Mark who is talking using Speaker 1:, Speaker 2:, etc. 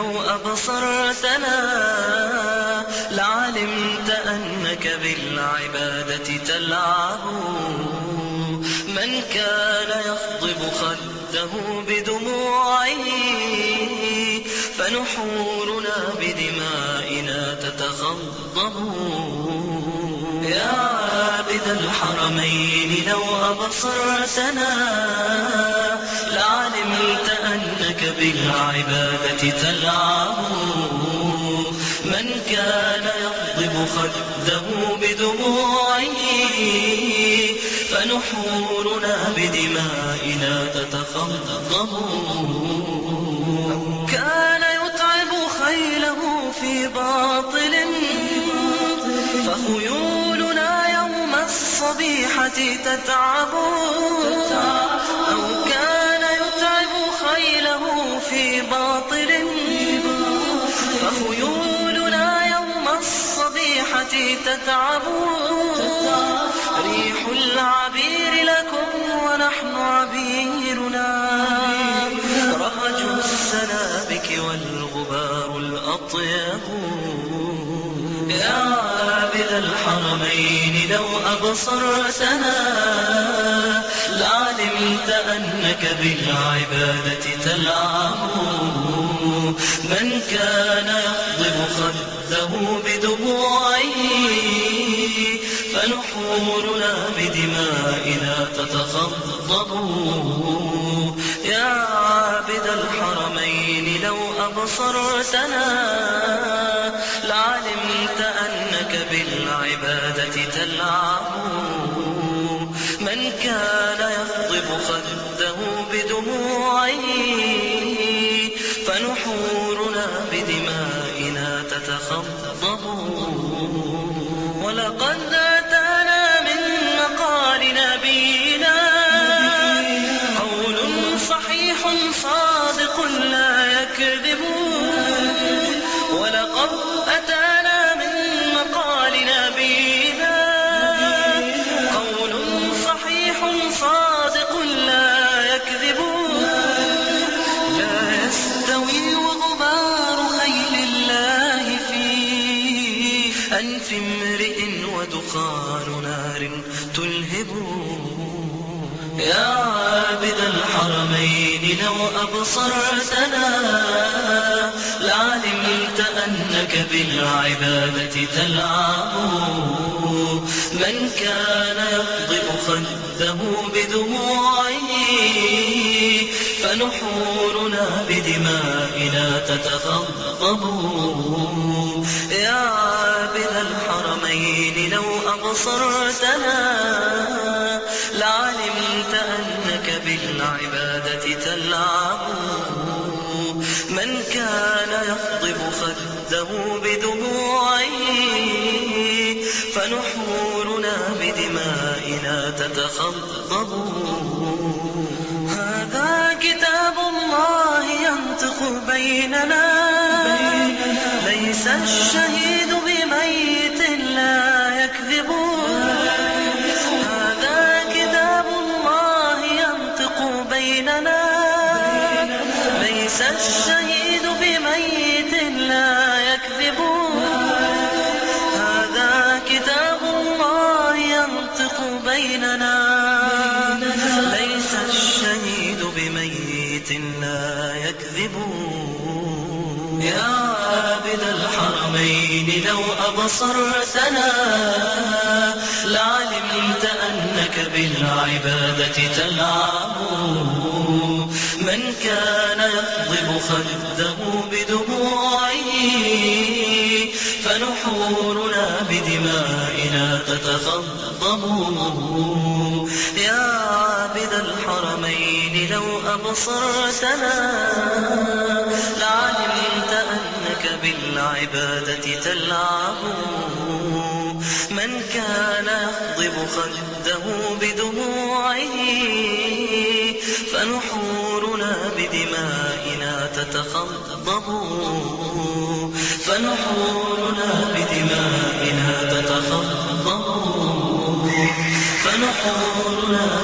Speaker 1: لو أبصرتنا لعلمت أنك بالعبادة تلعب. من كان يخضب خده بدموعه فنحورنا بدمائنا تتخضب. يا عابد الحرمين لو أبصرتنا أنك بالعبادة تلعب. من كان يغضب خده بدموعه فنحورنا بدمائنا تتخضب كان يتعب خيله في باطل فخيولنا يوم الصبيحة تتعب. الصبيحة تتعب. ريح العبير لكم ونحن عبيرنا. رهج السنابك والغبار الأطيب. الحرمين لو أبصرتنا لعلمت أنك بالعبادة تلعب. من كان يخضب خده بدموعه فنحورنا بدمائنا تتخضب. يا عابد الحرمين لو أبصرتنا لعلمت أنك بالعبادة تلعب. من كان يخضب خده بدموعه فنحورنا بدمائنا تتخضب. ولقد أتانا من مقال نبينا قول صحيح صادق لا يكذب. ولقد أتانا امرئ ودخان نار تلهب. يا عابد الحرمين لو أبصرتنا لعلمت أنك بالعبادة تلعب. من كان يغضب خده بدموعه فنحورنا بدمائنا تتخضب يا لو أبصرتنا لعلمت أنك بالعبادة تلعب. من كان يخضب خده بدموعه فنحورنا بدمائنا تتخضب. هذا كتاب الله ينطق بيننا. ليس الشهيد بيننا. ليس الشهيد بميت لا يكذب. يا عابد الحرمين لو أبصرتنا لعلمت أنك بالعبادة تلعب. من كان يخضب خده تتخضب يا عابد الحرمين لو أبصرتنا لعلمت أنك بالعبادة تلعب. من كان يخضب خده بدموعه فنحورنا بدمائنا تتخضب فنحورنا بدمائنا فنحورنا